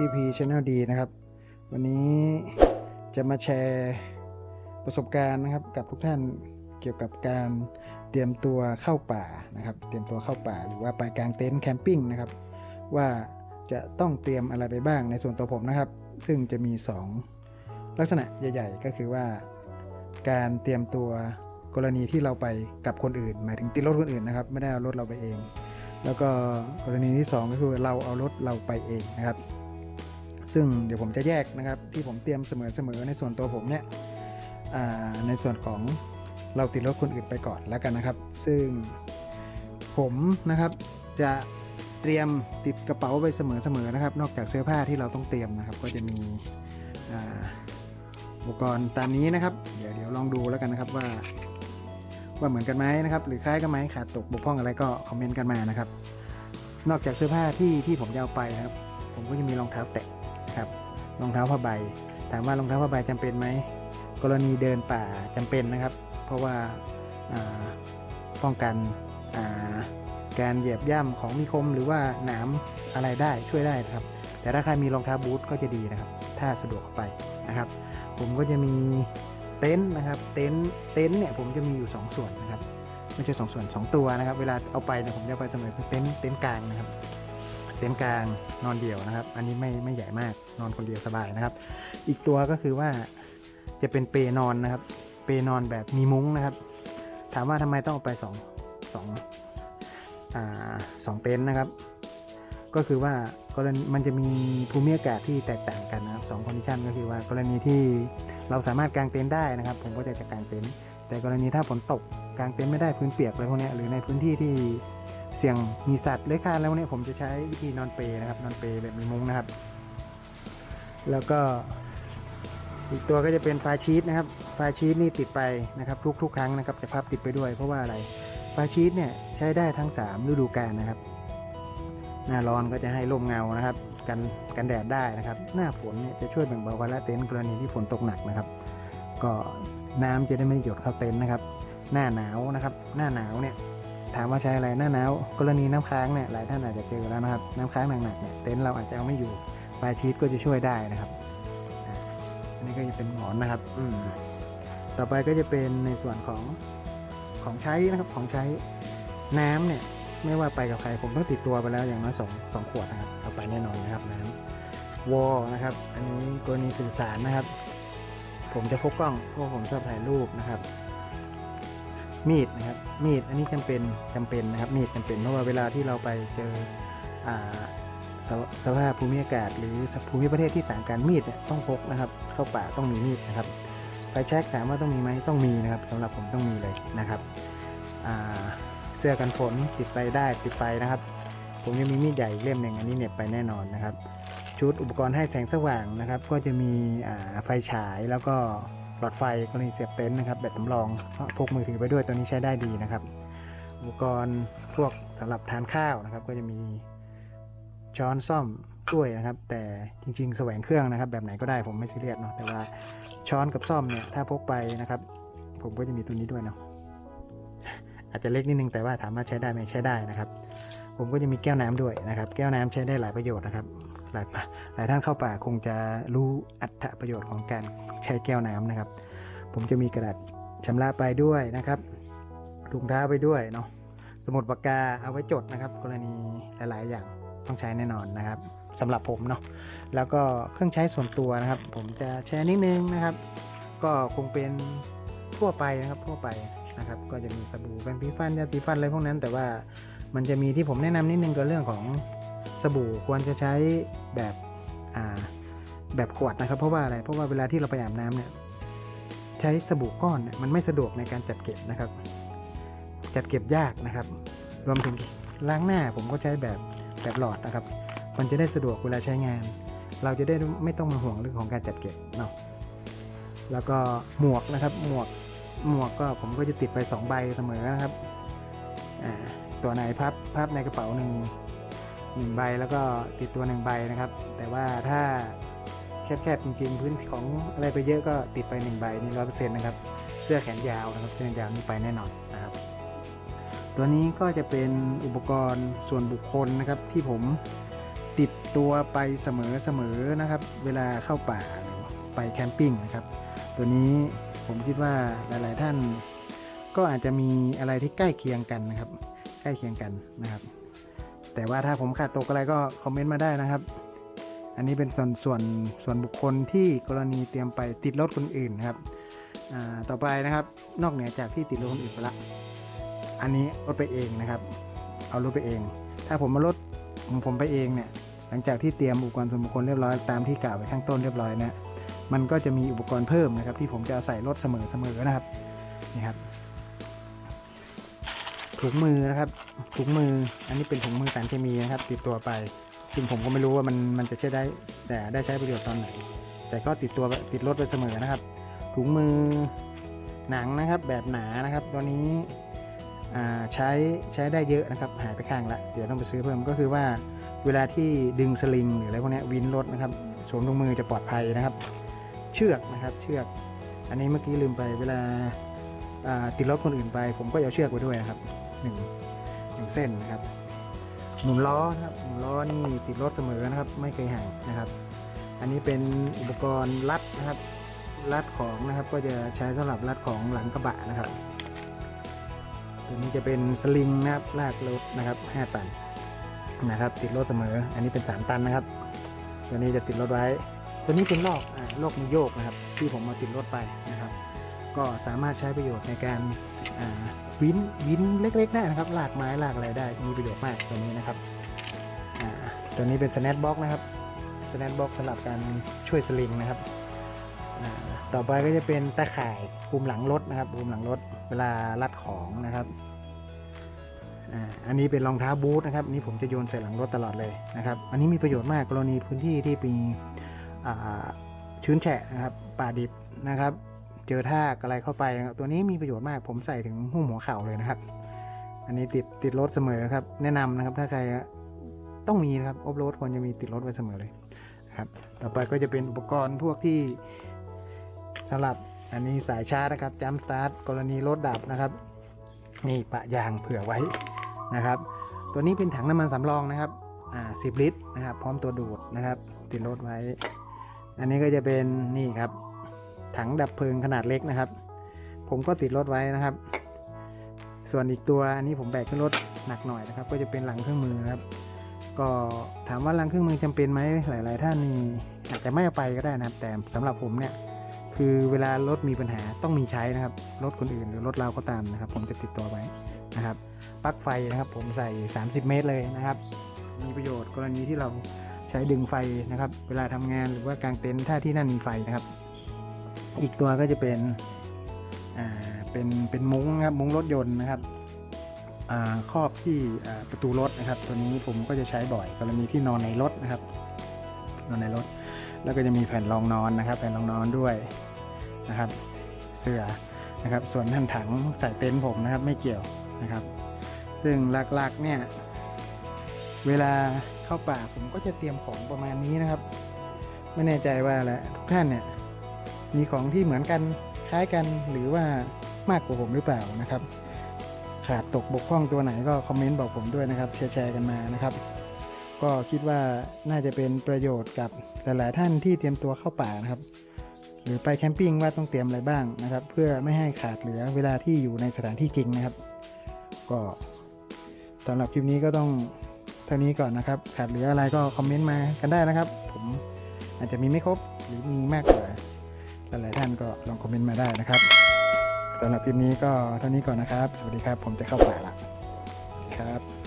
TP Channel D นะครับ วันนี้จะมาแชร์ประสบการณ์นะครับ กับทุกท่านเกี่ยวกับการเตรียมตัวเข้าป่านะครับ เตรียมตัวเข้าป่าหรือว่าไปกางเต็นท์แคมปิ้งนะครับ ว่าจะต้องเตรียมอะไรไปบ้างในส่วนตัวผมนะครับ ซึ่งจะมี 2 ลักษณะใหญ่ ๆ ก็คือว่า การเตรียมตัวกรณีที่เราไปกับคนอื่น หมายถึงติดรถคนอื่นนะครับ ไม่ได้เอารถเราไปเอง แล้วก็กรณีที่ 2 ก็คือเราเอารถเราไปเองนะครับ ซึ่งเดี๋ยวผมจะแยกนะครับที่ผมเตรียมเสมอๆในส่วนตัวผมเนี่ยในส่วนของเราติดรถคนอื่นไปก่อนแล้วกันนะครับ ซึ่งผมนะครับจะเตรียมติดกระเป๋าไปเสมอๆนะครับ นอกจากเสื้อผ้าที่เราต้องเตรียมนะครับ ก็จะมีอุปกรณ์ตามนี้นะครับ เดี๋ยวเดี๋ยวลองดูแล้วกันนะครับว่า ว่าเหมือนกันไหมนะครับ หรือคล้ายกันไหมขาดตกบกพร่องอะไรก็คอมเมนต์กันมานะครับ นอกจากเสื้อผ้าที่ที่ผมจะเอาไปนะครับ ผมก็จะมีรองเท้าแตะ ครับรองเท้าผ้าใบ ถามว่ารองเท้าผ้าใบจำเป็นไหมกรณีเดินป่าจำเป็นนะครับ เพราะว่าาป้องกันาการเหยียบย่ำของมีคมหรือว่าหนามอะไรได้ช่วยได้นะครับ แต่ถ้าใครมีรองเท้าบูทก็จะดีนะครับ ถ้าสะดวกไปนะครับ ผมก็จะมีเต็นท์นะครับ เต็นท์เต็นท์เนี่ยผมจะมีอยู่ 2 ส่วนนะครับไม่ใช่สองส่วนสองตัวนะครับ เวลาเอาไปเนี่ยผมจะเอาไปเสมอคือเต็นท์เต็นท์กลางนะครับ เต็นท์กลางนอนเดี่ยวนะครับ อันนี้ไม่ไม่ใหญ่มากนอนคนเดียวสบายนะครับ อีกตัวก็คือว่าจะเป็นเปนอนนะครับ เปนอนแบบมีมุ้งนะครับ ถามว่าทำไมต้องเอาไปสองสองอ่าสองเต็นท์นะครับ ก็คือว่ากรณีมันจะมีภูมิอากาศที่แตกต่างกันนะครับสองคอนดิชันก็คือว่ากรณีที่เราสามารถกางเต็นท์ได้นะครับ ผมก็จะจะกางเต็นท์แต่กรณีถ้าฝนตกกางเต็นท์ไม่ได้พื้นเปียกอะไรพวกนี้หรือในพื้นที่ที่ เสี่ยงมีสัตว์เลื้อยคลานแล้วเนี่ยผมจะใช้วิธีนอนเปลนะครับ นอนเปลแบบมีมุ้งนะครับ แล้วก็อีกตัวก็จะเป็นไฟชีตนะครับไฟชีตนี่ติดไปนะครับทุกทุกครั้งนะครับจะพับติดไปด้วยเพราะว่าอะไรไฟชีตเนี่ยใช้ได้ทั้ง 3 ฤดูกาลนะครับ หน้าร้อนก็จะให้ร่มเงานะครับ กันกันแดดได้นะครับ หน้าฝนเนี่ยจะช่วยแบ่งเบาภาระเต็นท์กรณีที่ฝนตกหนักนะครับ ก็น้ำจะได้ไม่หยดเข้าเต็นท์นะครับ หน้าหนาวนะครับ หน้าหนาวเนี่ย ถามว่าใช้อะไรหน้าหนาวกรณีน้ำค้างเนี่ยหลายท่านอาจจะเจอแล้วนะครับน้ำค้างหนักๆเนี่ยเต็นท์เราอาจจะเอาไม่อยู่ปลายชีตก็จะช่วยได้นะครับอันนี้ก็จะเป็นหมอนนะครับอืต่อไปก็จะเป็นในส่วนของของใช้นะครับของใช้น้ำเนี่ยไม่ว่าไปกับใครผมต้องติดตัวไปแล้วอย่างน้อยสองสองขวดนะครับเอาไปแน่นอนนะครับน้ำวอลนะครับ อันนี้กรณีสื่อสารนะครับ ผมจะพกกล้องเพราะผมชอบถ่ายรูปนะครับ มีดนะครับมีดอันนี้จำเป็นจำเป็นนะครับมีดจำเป็นเพราะว่าเวลาที่เราไปเจออสภสภาพภูมิอากาศ หรือภูมิประเทศที่ต่างกันมีดต้องพกนะครับ เข้าป่าต้องมีมีดนะครับไฟแช็กถามว่าต้องมีไหมต้องมีนะครับสำหรับผมต้องมีเลยนะครับเสื้อกันฝนติดไปได้ติดไปนะครับ ผมยังมีมีดใหญ่เล่มหนึ่งอันนี้เหน็บไปแน่นอนนะครับ ชุดอุปกรณ์ให้แสงสว่างนะครับ ก็จะมีไฟฉายแล้วก็ หลอดไฟกรณีเสียบเต็นท์นะครับแบบสำรองพกมือถือไปด้วยตัวนี้ใช้ได้ดีนะครับ อุปกรณ์พวกสำหรับทานข้าวนะครับ ก็จะมีช้อนซ่อมถ้วยนะครับ แต่จริงๆ แสวงเครื่องนะครับ แบบไหนก็ได้ผมไม่ซีเรียสเนาะแต่ว่าช้อนกับซ่อมเนี่ยถ้าพกไปนะครับ ผมก็จะมีตัวนี้ด้วยเนาะอาจจะเล็กนิดนึงแต่ว่าถามว่าใช้ได้ไหมใช้ได้นะครับ ผมก็จะมีแก้วน้ำด้วยนะครับ แก้วน้ำใช้ได้หลายประโยชน์นะครับ หลายหลายท่านเข้าป่าคงจะรู้อัตประโยชน์ของการใช้แก้วน้ำนะครับ ผมจะมีกระดาษชำระไปด้วยนะครับถุงเท้าไปด้วยเนาะสมุดปากกาเอาไว้จดนะครับ กรณีหลาย ๆ อย่างต้องใช้แน่นอนนะครับสำหรับผมเนาะแล้วก็เครื่องใช้ส่วนตัวนะครับ ผมจะแชร์นิดนึงนะครับ ก็คงเป็นทั่วไปนะครับทั่วไปนะครับ ก็จะมีสบู่แปรงสีฟันยาสีฟันอะไรพวกนั้น แต่ว่ามันจะมีที่ผมแนะนำนิดนึงก็เรื่องของ สบู่ควรจะใช้แบบแบบขวดนะครับ เพราะว่าอะไรเพราะว่าเวลาที่เราไปอาบน้ำเนี่ยใช้สบู่ก้อนมันไม่สะดวกในการจัดเก็บนะครับ จัดเก็บยากนะครับ รวมถึงล้างหน้าผมก็ใช้แบบแบบหลอดนะครับ มันจะได้สะดวกเวลาใช้งาน เราจะได้ไม่ต้องมาห่วงเรื่องของการจัดเก็บเนาะแล้วก็หมวกนะครับ หมวกหมวกก็ผมก็จะติดไป2ใบเสมอนะครับตัวไหนพับพับในกระเป๋าหนึ่ง หนึ่งใบแล้วก็ติดตัวหนึ่งใบนะครับ แต่ว่าถ้าแคบๆจริงๆพื้นของอะไรไปเยอะก็ติดไปหนึ่งใบนี่ร้อยเปอร์เซ็นต์นะครับ เสื้อแขนยาวนะครับเสื้อแขนยาวนี่ไปแน่นอนนะครับ ตัวนี้ก็จะเป็นอุปกรณ์ส่วนบุคคลนะครับที่ผมติดตัวไปเสมอๆนะครับ เวลาเข้าป่าหรือไปแคมปิ้งนะครับ ตัวนี้ผมคิดว่าหลายๆท่าน ก็อาจจะมีอะไรที่ใกล้เคียงกันนะครับ ใกล้เคียงกันนะครับ แต่ว่าถ้าผมขาดตกอะไรก็คอมเมนต์มาได้นะครับ อันนี้เป็นส่วนส่วนส่วนบุคคลที่กรณีเตรียมไปติดรถคนอื่นครับอ่าต่อไปนะครับ นอกเหนือจากที่ติดรถคนอื่นไปละ อันนี้รถไปเองนะครับ เอารถไปเอง ถ้าผมมารถผมไปเองเนี่ย หลังจากที่เตรียมอุปกรณ์ส่วนบุคคลเรียบร้อยตามที่กล่าวไว้ข้างต้นเรียบร้อยนะมันก็จะมีอุปกรณ์เพิ่มนะครับ ที่ผมจะเอาใส่รถเสมอๆนะครับนี่ครับ ถุงมือนะครับ ถุงมือ อันนี้เป็นถุงมือสารเคมีนะครับ ติดตัวไปซึ่งผมก็ไม่รู้ว่ามันมันจะใช้ได้ แต่ได้ใช้ประโยชน์ตอนไหน แต่ก็ติดตัวติดรถไปเสมอนะครับ ถุงมือหนังนะครับ แบบหนานะครับ ตัวนี้ใช้ใช้ได้เยอะนะครับ หายไปข้างละเดี๋ยวต้องไปซื้อเพิ่มก็คือว่าเวลาที่ดึงสลิงหรืออะไรพวกนี้วินรถนะครับสวมถุงมือจะปลอดภัยนะครับ เชือกนะครับ เชือก อันนี้เมื่อกี้ลืมไปเวลาอ่าติดรถคนอื่นไป ผมก็เอาเชือกไปด้วยนะครับ หนึ่งหนึ่งเส้นนะครับหมุนล้อนะครับหมุนล้อนี่ติดรถเสมอนะครับ ไม่เคยห่างนะครับ อันนี้เป็นอุปกรณ์รัดนะครับรัดของนะครับ ก็จะใช้สำหรับรัดของหลังกระบะนะครับตัวนี้จะเป็นสลิงนะครับลากรถนะครับ5ตันนะครับ ติดรถเสมอ อันนี้เป็น3ตันนะครับ ตัวนี้จะติดรถไว้ ตัวนี้เป็นลอกอ่าลอกมือโยกนะครับ ที่ผมมาติดรถไปนะครับ ก็สามารถใช้ประโยชน์ในการอ่า วินวินเล็กๆได้นะครับหลากไม้หลากอะไรได้มีประโยชน์มากตัวนี้นะครับตัวนี้เป็นสแนตบ็อกนะครับสแนตบ็อกสำหรับการช่วยสลิงนะครับต่อไปก็จะเป็นตาข่ายคุมหลังรถนะครับคุมหลังรถเวลารัดของนะครับอันนี้เป็นรองเท้าบูทนะครับนี่ผมจะโยนใส่หลังรถตลอดเลยนะครับ อันนี้มีประโยชน์มากกรณีพื้นที่ที่มีชื้นแฉะนะครับป่าดิบนะครับ เจอทากอะไรเข้าไปนะครับตัวนี้มีประโยชน์มากผมใส่ถึงหุ้มหัวเข่าเลยนะครับ อันนี้ติดติดรถเสมอครับ แนะนำนะครับ ถ้าใครต้องมีนะครับออฟโรดควรจะมีติดรถไว้เสมอเลยครับ ต่อไปก็จะเป็นอุปกรณ์พวกที่สำหรับอันนี้สายชาร์จนะครับจัมสตาร์ทกรณีรถดับนะครับ นี่ปะยางเผื่อไว้นะครับ ตัวนี้เป็นถังน้ำมันสำรองนะครับอ่าสิบลิตรนะครับ พร้อมตัวดูดนะครับ ติดรถไว้ อันนี้ก็จะเป็นนี่ครับ ถังดับเพลิงขนาดเล็กนะครับ ผมก็ติดรถไว้นะครับ ส่วนอีกตัวอันนี้ผมแบกขึ้นรถหนักหน่อยนะครับ ก็จะเป็นหลังเครื่องมือครับ ก็ถามว่าหลังเครื่องมือจำเป็นไหมหลาย ๆ ท่านนี่อาจจะไม่เอาไปก็ได้นะครับ แต่สำหรับผมเนี่ยคือเวลารถมีปัญหาต้องมีใช้นะครับรถคนอื่นหรือรถเราก็ตามนะครับ ผมจะติดตัวไว้นะครับปลั๊กไฟนะครับผมใส่ 30 เมตรเลยนะครับ มีประโยชน์กรณีที่เราใช้ดึงไฟนะครับ เวลาทำงานหรือว่ากางเต็นท์ถ้าที่นั่นมีไฟนะครับ อีกตัวก็จะเป็นอ่าเป็นเป็นมุ้งนะครับมุ้งรถยนต์นะครับอ่าครอบที่อ่าประตูรถนะครับ ตัวนี้ผมก็จะใช้บ่อยกรณีที่นอนในรถนะครับ นอนในรถ แล้วก็จะมีแผ่นรองนอนนะครับ แผ่นรองนอนด้วยนะครับ เสื่อนะครับ ส่วนท่านถังใส่เต็นท์ผมนะครับ ไม่เกี่ยวนะครับ ซึ่งหลักๆเนี่ยเวลาเข้าป่าผมก็จะเตรียมของประมาณนี้นะครับ ไม่แน่ใจว่าแหละทุกท่านเนี่ย มีของที่เหมือนกันคล้ายกันหรือว่ามากกว่าผมหรือเปล่านะครับ ขาดตกบกพร่องตัวไหนก็คอมเมนต์บอกผมด้วยนะครับแชร์กันมานะครับ ก็คิดว่าน่าจะเป็นประโยชน์กับหลาย ๆ ท่านที่เตรียมตัวเข้าป่านะครับ หรือไปแคมปิ้งว่าต้องเตรียมอะไรบ้างนะครับ เพื่อไม่ให้ขาดเหลือเวลาที่อยู่ในสถานที่จริงนะครับ ก็สำหรับคลิปนี้ก็ต้องเท่านี้ก่อนนะครับ ขาดเหลืออะไรก็คอมเมนต์มากันได้นะครับ ผมอาจจะมีไม่ครบหรือมีมากกว่า หลายๆท่านก็ลองคอมเมนต์มาได้นะครับสำหรับคลิปนี้ก็เท่านี้ก่อนนะครับ สวัสดีครับ ผมจะเข้าป่าละครับ